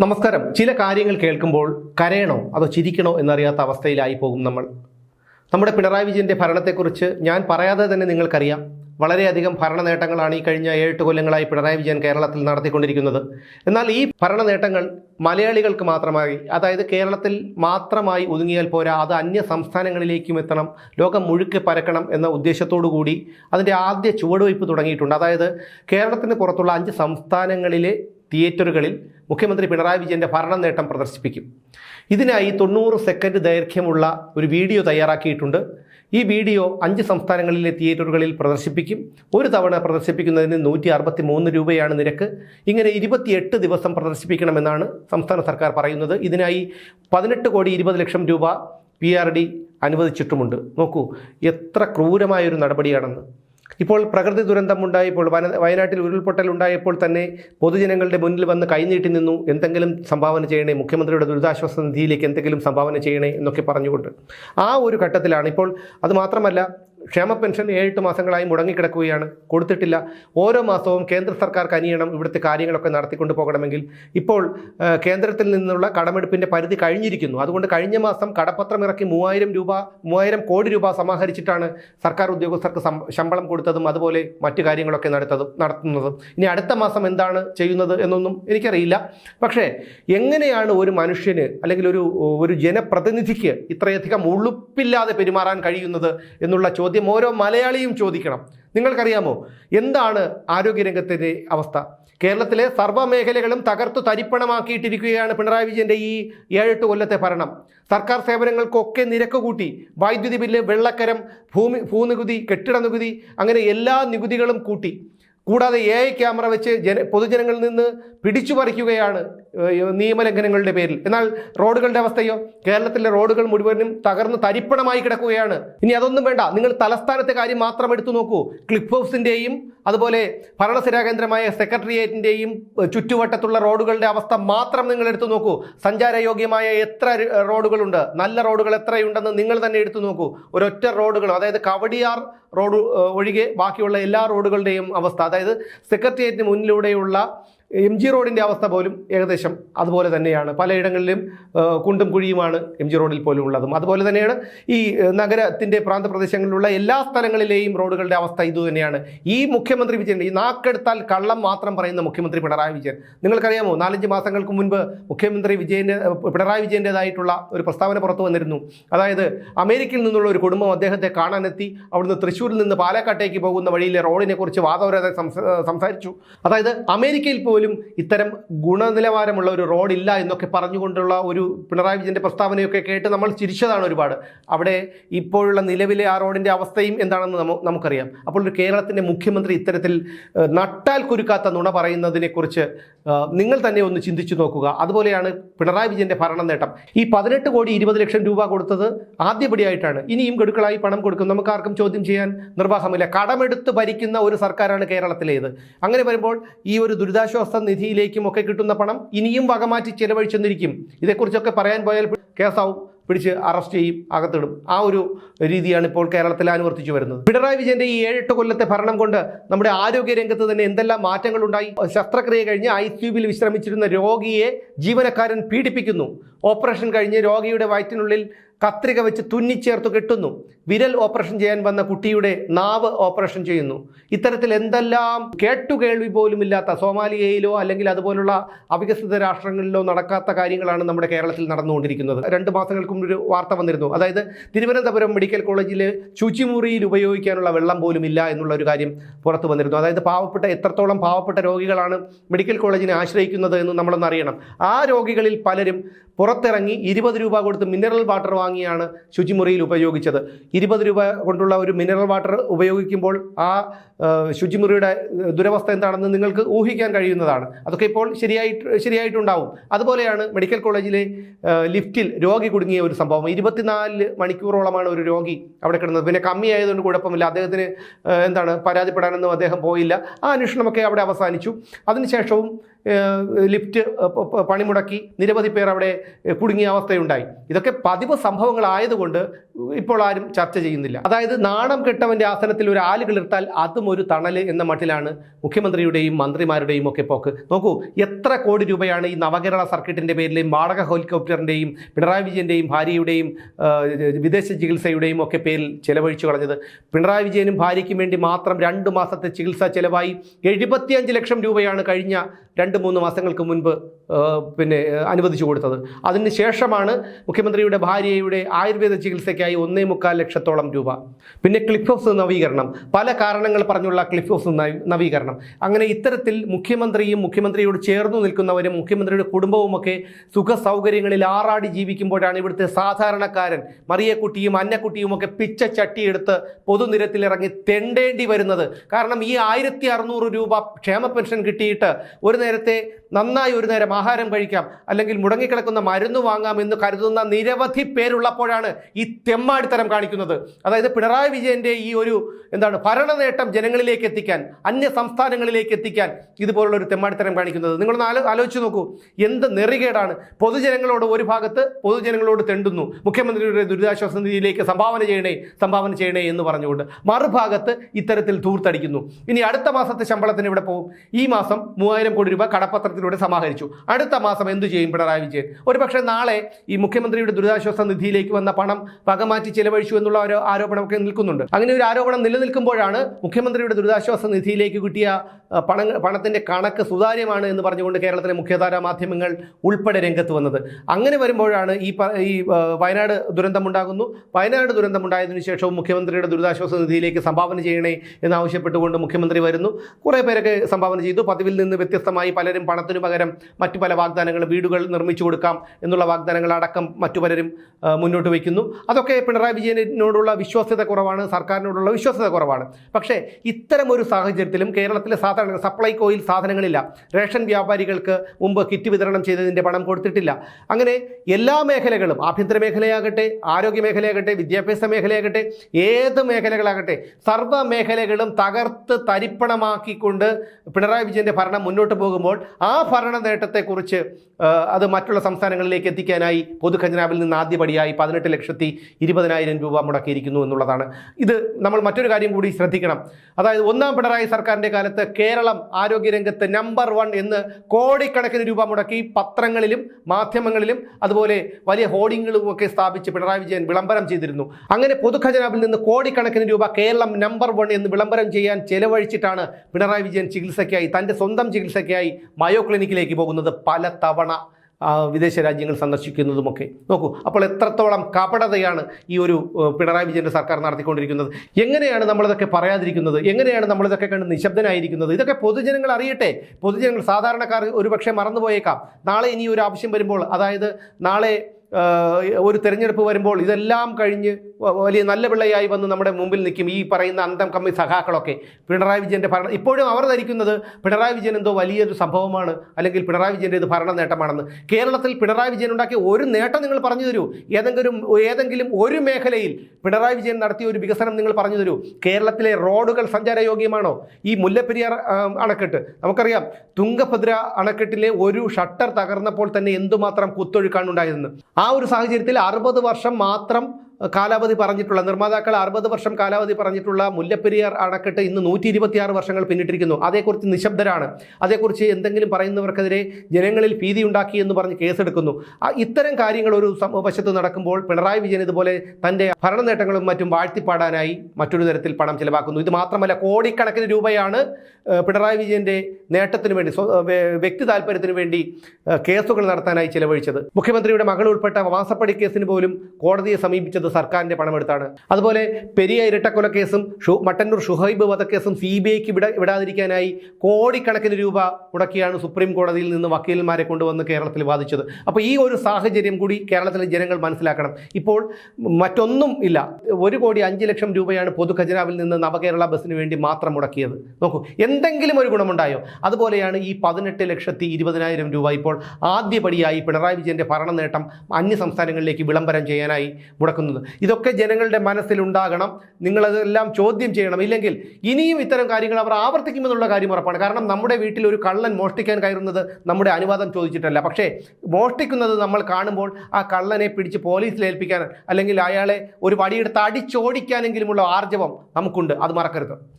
നമസ്കാരം. ചില കാര്യങ്ങൾ കേൾക്കുമ്പോൾ കരയണോ അതോ ചിരിക്കണോ എന്നറിയാത്ത അവസ്ഥയിലായി പോകും നമ്മൾ. നമ്മുടെ പിണറായി വിജയന്റെ ഭരണത്തെക്കുറിച്ച് ഞാൻ പറയാതെ തന്നെ നിങ്ങൾക്കറിയാം. വളരെയധികം ഭരണ നേട്ടങ്ങളാണ് ഈ കഴിഞ്ഞ ഏഴെട്ട് കൊല്ലങ്ങളായി പിണറായി വിജയൻ കേരളത്തിൽ നടത്തിക്കൊണ്ടിരിക്കുന്നത്. എന്നാൽ ഈ ഭരണ നേട്ടങ്ങൾ മലയാളികൾക്ക് മാത്രമായി അതായത് കേരളത്തിൽ മാത്രമായി ഒതുങ്ങിയാൽ പോരാ അത് അന്യ സംസ്ഥാനങ്ങളിലേക്കും എത്തണം ലോകം മുഴുക്കെ പരക്കണം എന്ന ഉദ്ദേശത്തോടു കൂടി അതിന്റെ ആദ്യ ചുവടുവയ്പ് തുടങ്ങിയിട്ടുണ്ട്. അതായത് കേരളത്തിന് പുറത്തുള്ള അഞ്ച് സംസ്ഥാനങ്ങളിലെ തിയേറ്ററുകളിൽ മുഖ്യമന്ത്രി പിണറായി വിജയന്റെ ഭരണ നേട്ടം പ്രദർശിപ്പിക്കും. ഇതിനായി തൊണ്ണൂറ് സെക്കൻഡ് ദൈർഘ്യമുള്ള ഒരു വീഡിയോ തയ്യാറാക്കിയിട്ടുണ്ട്. ഈ വീഡിയോ അഞ്ച് സംസ്ഥാനങ്ങളിലെ തിയേറ്ററുകളിൽ പ്രദർശിപ്പിക്കും. ഒരു തവണ പ്രദർശിപ്പിക്കുന്നതിന് നൂറ്റി അറുപത്തി മൂന്ന് രൂപയാണ് നിരക്ക്. ഇങ്ങനെ ഇരുപത്തിയെട്ട് ദിവസം പ്രദർശിപ്പിക്കണമെന്നാണ് സംസ്ഥാന സർക്കാർ പറയുന്നത്. ഇതിനായി പതിനെട്ട് കോടി ഇരുപത് ലക്ഷം രൂപ പി ആർ ഡി അനുവദിച്ചിട്ടുമുണ്ട്. നോക്കൂ എത്ര ക്രൂരമായൊരു നടപടിയാണെന്ന്. ഇപ്പോൾ പ്രകൃതി ദുരന്തം ഉണ്ടായപ്പോൾ വന വയനാട്ടിൽ ഉരുൾപൊട്ടൽ ഉണ്ടായപ്പോൾ തന്നെ പൊതുജനങ്ങളുടെ മുന്നിൽ വന്ന് കൈനീട്ടി നിന്നു. എന്തെങ്കിലും സംഭാവന ചെയ്യണേ? മുഖ്യമന്ത്രിയുടെ ദുരിതാശ്വാസ നിധിയിലേക്ക് എന്തെങ്കിലും സംഭാവന ചെയ്യണേ എന്നൊക്കെ പറഞ്ഞുകൊണ്ട്. ആ ഒരു ഘട്ടത്തിലാണ് ഇപ്പോൾ. അത് മാത്രമല്ല ക്ഷേമ പെൻഷൻ ഏഴെട്ട് മാസങ്ങളായി മുടങ്ങിക്കിടക്കുകയാണ്. കൊടുത്തിട്ടില്ല. ഓരോ മാസവും കേന്ദ്ര സർക്കാർ കനിയണം ഇവിടുത്തെ കാര്യങ്ങളൊക്കെ നടത്തിക്കൊണ്ട് പോകണമെങ്കിൽ. ഇപ്പോൾ കേന്ദ്രത്തിൽ നിന്നുള്ള കടമെടുപ്പിന്റെ പരിധി കഴിഞ്ഞിരിക്കുന്നു. അതുകൊണ്ട് കഴിഞ്ഞ മാസം കടപ്പത്രം ഇറക്കി മൂവായിരം രൂപ മൂവായിരം കോടി രൂപ സമാഹരിച്ചിട്ടാണ് സർക്കാർ ഉദ്യോഗസ്ഥർക്ക് ശമ്പളം കൊടുത്തതും അതുപോലെ മറ്റു കാര്യങ്ങളൊക്കെ നടത്തതും നടത്തുന്നതും. ഇനി അടുത്ത മാസം എന്താണ് ചെയ്യുന്നത് എന്നൊന്നും എനിക്കറിയില്ല. പക്ഷേ എങ്ങനെയാണ് ഒരു മനുഷ്യന് അല്ലെങ്കിൽ ഒരു ഒരു ജനപ്രതിനിധിക്ക് ഇത്രയധികം ഉളുപ്പില്ലാതെ പെരുമാറാൻ കഴിയുന്നത് എന്നുള്ള ചോദ്യം ഓരോ മലയാളിയും ചോദിക്കണം. നിങ്ങൾക്കറിയാമോ? എന്താണ് ആരോഗ്യരംഗത്തിന്റെ അവസ്ഥ? കേരളത്തിലെ സർവ മേഖലകളും തകർത്തു തരിപ്പണമാക്കിയിട്ടിരിക്കുകയാണ് പിണറായി വിജയന്റെ ഈ ഏഴെട്ട് കൊല്ലത്തെ ഭരണം. സർക്കാർ സേവനങ്ങൾക്കൊക്കെ നിരക്ക് കൂട്ടി. വൈദ്യുതി ബില്ല് വെള്ളക്കരം ഭൂമി ഭൂനികുതി കെട്ടിട നികുതി അങ്ങനെ എല്ലാ നികുതികളും കൂട്ടി. കൂടാതെ എ ഐ ക്യാമറ വെച്ച് ജന പൊതുജനങ്ങളിൽ നിന്ന് പിടിച്ചു പറിക്കുകയാണ് നിയമലംഘനങ്ങളുടെ പേരിൽ. എന്നാൽ റോഡുകളുടെ അവസ്ഥയോ കേരളത്തിലെ റോഡുകൾ മുഴുവനും തകർന്ന് തരിപ്പണമായി കിടക്കുകയാണ്. ഇനി അതൊന്നും വേണ്ട. നിങ്ങൾ തലസ്ഥാനത്തെ കാര്യം മാത്രം എടുത്തു നോക്കൂ. ക്ലിപ്പ് ഹൗസിന്റെയും അതുപോലെ ഭരണസിരാ കേന്ദ്രമായ സെക്രട്ടേറിയറ്റിന്റെയും ചുറ്റുവട്ടത്തുള്ള റോഡുകളുടെ അവസ്ഥ മാത്രം നിങ്ങൾ എടുത്തു നോക്കൂ. സഞ്ചാരയോഗ്യമായ എത്ര റോഡുകളുണ്ട് നല്ല റോഡുകൾ എത്രയുണ്ടെന്ന് നിങ്ങൾ തന്നെ എടുത്തു നോക്കൂ. ഒരൊറ്റ റോഡുകൾ അതായത് കവടിയാർ റോഡ് ഒഴികെ ബാക്കിയുള്ള എല്ലാ റോഡുകളുടെയും അവസ്ഥ. അതായത് സെക്രട്ടേറിയറ്റിന് മുന്നിലൂടെയുള്ള എം ജി റോഡിന്റെ അവസ്ഥ പോലും ഏകദേശം അതുപോലെ തന്നെയാണ്. പലയിടങ്ങളിലും കുണ്ടും കുഴിയുമാണ് എം ജി റോഡിൽ പോലും ഉള്ളതും. അതുപോലെ തന്നെയാണ് ഈ നഗരത്തിന്റെ പ്രാന്തപ്രദേശങ്ങളിലുള്ള എല്ലാ സ്ഥലങ്ങളിലെയും റോഡുകളുടെ അവസ്ഥ ഇതുതന്നെയാണ് ഈ മുഖ്യമന്ത്രി വിജയൻ ഈ നാക്കെടുത്താൽ കള്ളം മാത്രം പറയുന്ന മുഖ്യമന്ത്രി പിണറായി വിജയൻ. നിങ്ങൾക്കറിയാമോ നാലഞ്ച് മാസങ്ങൾക്ക് മുൻപ് മുഖ്യമന്ത്രി വിജയന്റെ പിണറായി വിജയന്റെതായിട്ടുള്ള ഒരു പ്രസ്താവന പുറത്തു വന്നിരുന്നു. അതായത് അമേരിക്കയിൽ നിന്നുള്ള ഒരു കുടുംബം അദ്ദേഹത്തെ കാണാനെത്തി അവിടുന്ന് തൃശ്ശൂരിൽ നിന്ന് പാലക്കാട്ടേക്ക് പോകുന്ന വഴിയിലെ റോഡിനെക്കുറിച്ച് കുറിച്ച് സംസാരിച്ചു. അതായത് അമേരിക്കയിൽ പോലും ഇത്തരം ഗുണനിലവാരമുള്ള ഒരു റോഡില്ല എന്നൊക്കെ പറഞ്ഞുകൊണ്ടുള്ള ഒരു പിണറായി വിജയന്റെ പ്രസ്താവനയൊക്കെ കേട്ട് നമ്മൾ ചിരിച്ചതാണ് ഒരുപാട്. അവിടെ ഇപ്പോഴുള്ള നിലവിലെ ആ റോഡിന്റെ അവസ്ഥയും എന്താണെന്ന് നമുക്ക് നമുക്കറിയാം. അപ്പോൾ ഒരു കേരളത്തിന്റെ മുഖ്യമന്ത്രി ഇത്തരത്തിൽ നട്ടാൽ കുരുക്കാത്ത നുണ പറയുന്നതിനെക്കുറിച്ച് നിങ്ങൾ തന്നെ ഒന്ന് ചിന്തിച്ചു നോക്കുക. അതുപോലെയാണ് പിണറായി വിജയന്റെ ഭരണ നേട്ടം. ഈ പതിനെട്ട് കോടി ഇരുപത് ലക്ഷം രൂപ കൊടുത്തത് ആദ്യപടിയായിട്ടാണ്. ഇനിയും ഗഡുക്കളായി പണം കൊടുക്കും. നമുക്ക് ആർക്കും ചോദ്യം ചെയ്യാൻ നിർവാഹമില്ല. കടമെടുത്ത് ഭരിക്കുന്ന ഒരു സർക്കാരാണ് കേരളത്തിലേത്. അങ്ങനെ വരുമ്പോൾ ഈ ഒരു ദുരിതാശ്വാസ നിധിയിലേക്കും ഒക്കെ കിട്ടുന്ന പണം ഇനിയും വകമാറ്റി ചെലവഴിച്ചെന്നിരിക്കും. ഇതേക്കുറിച്ചൊക്കെ പറയാൻ പോയാൽ കേസാവും പിടിച്ച് അറസ്റ്റ് ചെയ്യും അകത്തിടും. ആ ഒരു രീതിയാണ് ഇപ്പോൾ കേരളത്തിൽ അനുവർത്തിച്ചു വരുന്നത്. പിണറായി വിജയന്റെ ഈ ഏഴെട്ട് കൊല്ലത്തെ ഭരണം കൊണ്ട് നമ്മുടെ ആരോഗ്യ രംഗത്ത് തന്നെ എന്തെല്ലാം മാറ്റങ്ങളുണ്ടായി ശസ്ത്രക്രിയ കഴിഞ്ഞ് ഐ സ്യൂബിൽ വിശ്രമിച്ചിരുന്ന രോഗിയെ ജീവനക്കാരൻ പീഡിപ്പിക്കുന്നു. ഓപ്പറേഷൻ കഴിഞ്ഞ് രോഗിയുടെ വയറ്റിനുള്ളിൽ കത്രിക വെച്ച് തുന്നിച്ചേർത്ത് കെട്ടുന്നു. വിരൽ ഓപ്പറേഷൻ ചെയ്യാൻ വന്ന കുട്ടിയുടെ നാവ് ഓപ്പറേഷൻ ചെയ്യുന്നു. ഇത്തരത്തിൽ എന്തെല്ലാം കേട്ടുകേൾവി പോലുമില്ലാത്ത സോമാലിയയിലോ അല്ലെങ്കിൽ അതുപോലുള്ള അവികസിത രാഷ്ട്രങ്ങളിലോ നടക്കാത്ത കാര്യങ്ങളാണ് നമ്മുടെ കേരളത്തിൽ നടന്നുകൊണ്ടിരിക്കുന്നത്. രണ്ട് മാസങ്ങൾക്ക് മുമ്പ് ഒരു വാർത്ത വന്നിരുന്നു. അതായത് തിരുവനന്തപുരം മെഡിക്കൽ കോളേജിലെ ശുചിമുറിയിൽ ഉപയോഗിക്കാനുള്ള വെള്ളം പോലും ഇല്ല എന്നുള്ള ഒരു കാര്യം പുറത്തു വന്നിരുന്നു. അതായത് പാവപ്പെട്ട എത്രത്തോളം പാവപ്പെട്ട രോഗികളാണ് മെഡിക്കൽ കോളേജിനെ ആശ്രയിക്കുന്നത് എന്ന് നമ്മളൊന്ന് അറിയണം. ആ രോഗികളിൽ പലരും പുറത്തിറങ്ങി ഇരുപത് രൂപ കൊടുത്ത് മിനറൽ വാട്ടർ വാങ്ങിയാണ് ശുചിമുറിയിൽ ഉപയോഗിച്ചത്. ഇരുപത് രൂപ കൊണ്ടുള്ള ഒരു മിനറൽ വാട്ടർ ഉപയോഗിക്കുമ്പോൾ ആ ശുചിമുറിയുടെ ദുരവസ്ഥ എന്താണെന്ന് നിങ്ങൾക്ക് ഊഹിക്കാൻ കഴിയുന്നതാണ്. അതൊക്കെ ഇപ്പോൾ ശരിയായിട്ട് ശരിയായിട്ടുണ്ടാവും. അതുപോലെയാണ് മെഡിക്കൽ കോളേജിലെ ലിഫ്റ്റിൽ രോഗി കുടുങ്ങിയ ഒരു സംഭവം. ഇരുപത്തിനാല് മണിക്കൂറോളമാണ് ഒരു രോഗി അവിടെ കിടന്നത്. പിന്നെ കമ്മിയായതുകൊണ്ട് കുഴപ്പമില്ല. അദ്ദേഹത്തിന് എന്താണ് പരാതിപ്പെടാനൊന്നും അദ്ദേഹം പോയില്ല. ആ അന്വേഷണമൊക്കെ അവിടെ അവസാനിച്ചു. അതിനുശേഷവും ലിഫ്റ്റ് പണിമുടക്കി നിരവധി പേർ അവിടെ കുടുങ്ങിയ അവസ്ഥയുണ്ടായി. ഇതൊക്കെ പതിവ് സംഭവങ്ങളായതുകൊണ്ട് ഇപ്പോൾ ആരും ചർച്ച ചെയ്യുന്നില്ല. അതായത് നാണം കെട്ടവന്റെ ആസനത്തിൽ ഒരു ആൽ കിളിർത്താൽ അതും ഒരു തണൽ എന്ന മട്ടിലാണ് മുഖ്യമന്ത്രിയുടെയും മന്ത്രിമാരുടെയും ഒക്കെ പോക്ക്. നോക്കൂ എത്ര കോടി രൂപയാണ് ഈ നവകേരള സർക്കിട്ടിന്റെ പേരിലെയും വാടക ഹെലികോപ്റ്ററിന്റെയും പിണറായി വിജയന്റെയും ഭാര്യയുടെയും വിദേശ ചികിത്സയുടെയും ഒക്കെ പേരിൽ ചെലവഴിച്ചു കളഞ്ഞത്. പിണറായി വിജയനും ഭാര്യയ്ക്കും വേണ്ടി മാത്രം രണ്ട് മാസത്തെ ചികിത്സാ ചെലവായി എഴുപത്തിയഞ്ച് ലക്ഷം രൂപയാണ് കഴിഞ്ഞ രണ്ട് മൂന്ന് മാസങ്ങൾക്ക് മുൻപ് പിന്നെ അനുവദിച്ചു കൊടുത്തത്. അതിന് ശേഷമാണ് മുഖ്യമന്ത്രിയുടെ ഭാര്യയുടെ ആയുർവേദ ചികിത്സയ്ക്കായി ഒന്നേ മുക്കാൽ ലക്ഷത്തോളം രൂപ. പിന്നെ ക്ലിഫ് ഹൗസ് നവീകരണം. പല കാരണങ്ങൾ പറഞ്ഞുള്ള ക്ലിഫ് ഹൗസ് നവീകരണം. അങ്ങനെ ഇത്തരത്തിൽ മുഖ്യമന്ത്രിയും മുഖ്യമന്ത്രിയോട് ചേർന്നു നിൽക്കുന്നവരും മുഖ്യമന്ത്രിയുടെ കുടുംബവുമൊക്കെ സുഖ സൗകര്യങ്ങളിൽ ആറാടി ജീവിക്കുമ്പോഴാണ് ഇവിടുത്തെ സാധാരണക്കാരൻ മറിയക്കുട്ടിയും അന്നക്കുട്ടിയും ഒക്കെ പിച്ച ചട്ടിയെടുത്ത് പൊതുനിരത്തിലിറങ്ങി തെണ്ടേണ്ടി വരുന്നത്. കാരണം ഈ ആയിരത്തി അറുന്നൂറ് രൂപ ക്ഷേമ പെൻഷൻ കിട്ടിയിട്ട് ഒരു നേരത്തെ നന്നായി ഒരു നേരം ആഹാരം കഴിക്കാം അല്ലെങ്കിൽ മുടങ്ങിക്കിടക്കുന്ന മരുന്ന് വാങ്ങാം എന്ന് കരുതുന്ന നിരവധി പേരുള്ളപ്പോഴാണ് ഈ തെമ്മാടിത്തരം കാണിക്കുന്നത്. അതായത് പിണറായി വിജയന്റെ ഈ ഒരു എന്താണ് ഭരണനേട്ടം ജനങ്ങളിലേക്ക് എത്തിക്കാൻ അന്യ സംസ്ഥാനങ്ങളിലേക്ക് എത്തിക്കാൻ ഇതുപോലുള്ള ഒരു തെമ്മാടിത്തരം കാണിക്കുന്നത്. നിങ്ങളൊന്ന് ആലോ ആലോചിച്ച് നോക്കൂ. എന്ത് നെറികേടാണ്. പൊതുജനങ്ങളോട് ഒരു ഭാഗത്ത് പൊതുജനങ്ങളോട് തെണ്ടുന്നു. മുഖ്യമന്ത്രിയുടെ ദുരിതാശ്വാസ നിധിയിലേക്ക് സംഭാവന ചെയ്യണേ സംഭാവന ചെയ്യണേ എന്ന് പറഞ്ഞുകൊണ്ട് മറുഭാഗത്ത് ഇത്തരത്തിൽ ധൂർത്തടിക്കുന്നു. ഇനി അടുത്ത മാസത്തെ ശമ്പളത്തിന് ഇവിടെ പോകും? ഈ മാസം മൂവായിരം കോടി രൂപ കടപ്പത്രത്തിലൂടെ സമാഹരിച്ചു. അടുത്ത മാസം എന്തു ചെയ്യും പിണറായി വിജയൻ? ഒരുപക്ഷേ നാളെ ഈ മുഖ്യമന്ത്രിയുടെ ദുരിതാശ്വാസ നിധിയിലേക്ക് വന്ന പണം വകമാറ്റി ചെലവഴിച്ചു എന്നുള്ള ഒരു ആരോപണമൊക്കെ നിൽക്കുന്നുണ്ട്. അങ്ങനെ ഒരു ആരോപണം നിലനിൽക്കുമ്പോഴാണ് മുഖ്യമന്ത്രിയുടെ ദുരിതാശ്വാസ നിധിയിലേക്ക് കിട്ടിയ പണ പണത്തിന്റെ കണക്ക് സുതാര്യമാണ് എന്ന് പറഞ്ഞുകൊണ്ട് കേരളത്തിലെ മുഖ്യധാരാ മാധ്യമങ്ങൾ ഉൾപ്പെടെ രംഗത്ത് വന്നത്. അങ്ങനെ വരുമ്പോഴാണ് ഈ ഈ വയനാട് ദുരന്തമുണ്ടാകുന്നു. വയനാട് ദുരന്തമുണ്ടായതിനു ശേഷവും മുഖ്യമന്ത്രിയുടെ ദുരിതാശ്വാസ നിധിയിലേക്ക് സംഭാവന ചെയ്യണേ എന്നാവശ്യപ്പെട്ടുകൊണ്ട് മുഖ്യമന്ത്രി വരുന്നു. കുറേ പേരൊക്കെ സംഭാവന ചെയ്തു. പതിവിൽ നിന്ന് വ്യത്യസ്തമായി പലരും പണത്തിനു പകരം മറ്റു പല വാഗ്ദാനങ്ങളും വീടുകൾ നിർമ്മിച്ചു കൊടുക്കാം എന്നുള്ള വാഗ്ദാനങ്ങൾ അടക്കം മറ്റു പലരും മുന്നോട്ട് വയ്ക്കുന്നു. അതൊക്കെ പിണറായി വിജയനോടുള്ള വിശ്വാസ്യത കുറവാണ് സർക്കാരിനോടുള്ള വിശ്വാസ്യത കുറവാണ്. പക്ഷേ ഇത്തരം ഒരു സാഹചര്യത്തിലും കേരളത്തിലെ സാധാരണ സപ്ലൈകോയിൽ സാധനങ്ങളില്ല. റേഷൻ വ്യാപാരികൾക്ക് മുമ്പ് കിറ്റ് വിതരണം ചെയ്തതിന്റെ പണം കൊടുത്തിട്ടില്ല. അങ്ങനെ എല്ലാ മേഖലകളും ആഭ്യന്തര മേഖലയാകട്ടെ ആരോഗ്യ മേഖലയാകട്ടെ വിദ്യാഭ്യാസ മേഖലയാകട്ടെ ഏത് മേഖലകളാകട്ടെ സർവ മേഖലകളും തകർത്ത് തരിപ്പണമാക്കിക്കൊണ്ട് പിണറായി വിജയന്റെ ഭരണം മുന്നോട്ട് പോകുമ്പോൾ ആ ഭരണ നേട്ടത്തെക്കുറിച്ച് അത് മറ്റുള്ള സംസ്ഥാനങ്ങളിലേക്ക് എത്തിക്കാനായി പൊതുഖജനാവിൽ നിന്ന് ആദ്യപടിയായി പതിനെട്ട് ലക്ഷത്തി ഇരുപതിനായിരം രൂപ മുടക്കിയിരിക്കുന്നു എന്നുള്ളതാണ്. ഇത് നമ്മൾ മറ്റൊരു കാര്യം കൂടി ശ്രദ്ധിക്കണം. അതായത് ഒന്നാം പിണറായി സർക്കാരിന്റെ കാലത്ത് കേരളം ആരോഗ്യരംഗത്ത് നമ്പർ വൺ എന്ന് കോടിക്കണക്കിന് രൂപ മുടക്കി പത്രങ്ങളിലും മാധ്യമങ്ങളിലും അതുപോലെ വലിയ ഹോർഡിങ്ങുകളും ഒക്കെ സ്ഥാപിച്ച് പിണറായി വിജയൻ വിളംബരം ചെയ്തിരുന്നു. അങ്ങനെ പൊതുഖജനാവിൽ നിന്ന് കോടിക്കണക്കിന് രൂപ കേരളം നമ്പർ വൺ എന്ന് വിളംബരം ചെയ്യാൻ ചെലവഴിച്ചിട്ടാണ് പിണറായി വിജയൻ ചികിത്സയ്ക്കായി തന്റെ സ്വന്തം ചികിത്സയ്ക്കായി മയോ ക്ലിനിക്കിലേക്ക് പോകുന്നത് പല തവണ വിദേശ രാജ്യങ്ങൾ സന്ദർശിക്കുന്നതുമൊക്കെ. നോക്കൂ അപ്പോൾ എത്രത്തോളം കപടതയാണ് ഈ ഒരു പിണറായി വിജയന്റെ സർക്കാർ നടത്തിക്കൊണ്ടിരിക്കുന്നത്. എങ്ങനെയാണ് നമ്മളിതൊക്കെ പറയാതിരിക്കുന്നത്? എങ്ങനെയാണ് നമ്മളിതൊക്കെ കണ്ട് നിശബ്ദനായിരിക്കുന്നത്? ഇതൊക്കെ പൊതുജനങ്ങൾ അറിയട്ടെ. പൊതുജനങ്ങൾ സാധാരണക്കാർ ഒരുപക്ഷെ മറന്നുപോയേക്കാം. നാളെ ഇനി ഒരു ആവശ്യം വരുമ്പോൾ അതായത് നാളെ ഒരു തെരഞ്ഞെടുപ്പ് വരുമ്പോൾ ഇതെല്ലാം കഴിഞ്ഞ് വലിയ നല്ല പിള്ളയായി വന്ന് നമ്മുടെ മുമ്പിൽ നിൽക്കും. ഈ പറയുന്ന അന്തം കമ്മി സഖാക്കളൊക്കെ. പിണറായി വിജയന്റെ ഭരണം ഇപ്പോഴും അവർ ധരിക്കുന്നത് പിണറായി വിജയൻ എന്തോ വലിയൊരു സംഭവമാണ്. അല്ലെങ്കിൽ പിണറായി വിജയന്റെ ഇത് ഭരണ നേട്ടമാണെന്ന്. കേരളത്തിൽ പിണറായി വിജയൻ ഉണ്ടാക്കിയ ഒരു നേട്ടം നിങ്ങൾ പറഞ്ഞു തരൂ. ഏതെങ്കിലും ഏതെങ്കിലും ഒരു മേഖലയിൽ പിണറായി വിജയൻ നടത്തിയ ഒരു വികസനം നിങ്ങൾ പറഞ്ഞു തരൂ. കേരളത്തിലെ റോഡുകൾ സഞ്ചാരയോഗ്യമാണോ? ഈ മുല്ലപ്പെരിയാർ അണക്കെട്ട്. നമുക്കറിയാം തുങ്കഭദ്ര അണക്കെട്ടിലെ ഒരു ഷട്ടർ തകർന്നപ്പോൾ തന്നെ എന്തുമാത്രം കുത്തൊഴുക്കാണ് ഉണ്ടായതെന്ന്. ആ ഒരു സാഹചര്യത്തിൽ അറുപത് വർഷം മാത്രം കാലാവധി പറഞ്ഞിട്ടുള്ള നിർമ്മാതാക്കൾ അറുപത് വർഷം കാലാവധി പറഞ്ഞിട്ടുള്ള മുല്ലപ്പെരിയാർ അണക്കെട്ട് ഇന്ന് നൂറ്റി ഇരുപത്തിയാറ് വർഷങ്ങൾ പിന്നിട്ടിരിക്കുന്നു. അതേക്കുറിച്ച് നിശബ്ദരാണ്. അതേക്കുറിച്ച് എന്തെങ്കിലും പറയുന്നവർക്കെതിരെ ജനങ്ങളിൽ ഭീതി ഉണ്ടാക്കി എന്ന് പറഞ്ഞ് കേസെടുക്കുന്നു. ഇത്തരം കാര്യങ്ങൾ ഒരു വശത്ത് നടക്കുമ്പോൾ പിണറായി വിജയൻ ഇതുപോലെ തന്റെ ഭരണ നേട്ടങ്ങളും മറ്റും വാഴ്ത്തിപ്പാടാനായി മറ്റൊരു തരത്തിൽ പണം ചിലവാക്കുന്നു. ഇത് മാത്രമല്ല കോടിക്കണക്കിന് രൂപയാണ് പിണറായി വിജയന്റെ നേട്ടത്തിന് വേണ്ടി വ്യക്തി താല്പര്യത്തിന് വേണ്ടി കേസുകൾ നടത്താനായി ചിലവഴിച്ചത്. മുഖ്യമന്ത്രിയുടെ മകൾ ഉൾപ്പെട്ട വാസപ്പടി കേസിന് പോലും കോടതിയെ സമീപിച്ചത് സർക്കാരിന്റെ പണമെടുത്താണ്. അതുപോലെ പെരിയ ഇരട്ടക്കൊല കേസും ഷു മട്ടന്നൂർ ഷുഹൈബ് വധക്കേസും സി ബി ഐക്ക് വിട വിടാതിരിക്കാനായി കോടിക്കണക്കിന് രൂപ മുടക്കിയാണ് സുപ്രീം കോടതിയിൽ നിന്ന് വക്കീലന്മാരെ കൊണ്ടുവന്ന് കേരളത്തിൽ വാദിച്ചത്. അപ്പോൾ ഈ ഒരു സാഹചര്യം കൂടി കേരളത്തിലെ ജനങ്ങൾ മനസ്സിലാക്കണം. ഇപ്പോൾ മറ്റൊന്നും ഇല്ല. ഒരു കോടി അഞ്ച് ലക്ഷം രൂപയാണ് പൊതുഖജനാവിൽ നിന്ന് നവകേരള ബസ്സിന് വേണ്ടി മാത്രം മുടക്കിയത്. നോക്കൂ എന്തെങ്കിലും ഒരു ഗുണമുണ്ടായോ? അതുപോലെയാണ് ഈ പതിനെട്ട് ലക്ഷത്തി ഇരുപതിനായിരം രൂപ ഇപ്പോൾ ആദ്യപടിയായി പിണറായി വിജയന്റെ ഭരണ നേട്ടം അന്യ സംസ്ഥാനങ്ങളിലേക്ക് വിളംബരം ചെയ്യാനായി മുടക്കുന്നത്. എന്ന് ഇതൊക്കെ ജനങ്ങളുടെ മനസ്സിലുണ്ടാകണം നിങ്ങളതെല്ലാം ചോദ്യം ചെയ്യണം. ഇല്ലെങ്കിൽ ഇനിയും ഇത്തരം കാര്യങ്ങൾ അവർ ആവർത്തിക്കുമെന്നുള്ള കാര്യം ഉറപ്പാണ്. കാരണം നമ്മുടെ വീട്ടിൽ ഒരു കള്ളൻ മോഷ്ടിക്കാൻ കയറുന്നത് നമ്മുടെ അനുവാദം ചോദിച്ചിട്ടല്ല. പക്ഷേ മോഷ്ടിക്കുന്നത് നമ്മൾ കാണുമ്പോൾ ആ കള്ളനെ പിടിച്ച് പോലീസിൽ ഏൽപ്പിക്കാൻ അല്ലെങ്കിൽ അയാളെ ഒരു വടിയെടുത്ത് അടിച്ചോടിക്കാനെങ്കിലുമുള്ള ആർജവം നമുക്കുണ്ട്. അത് മറക്കരുത്.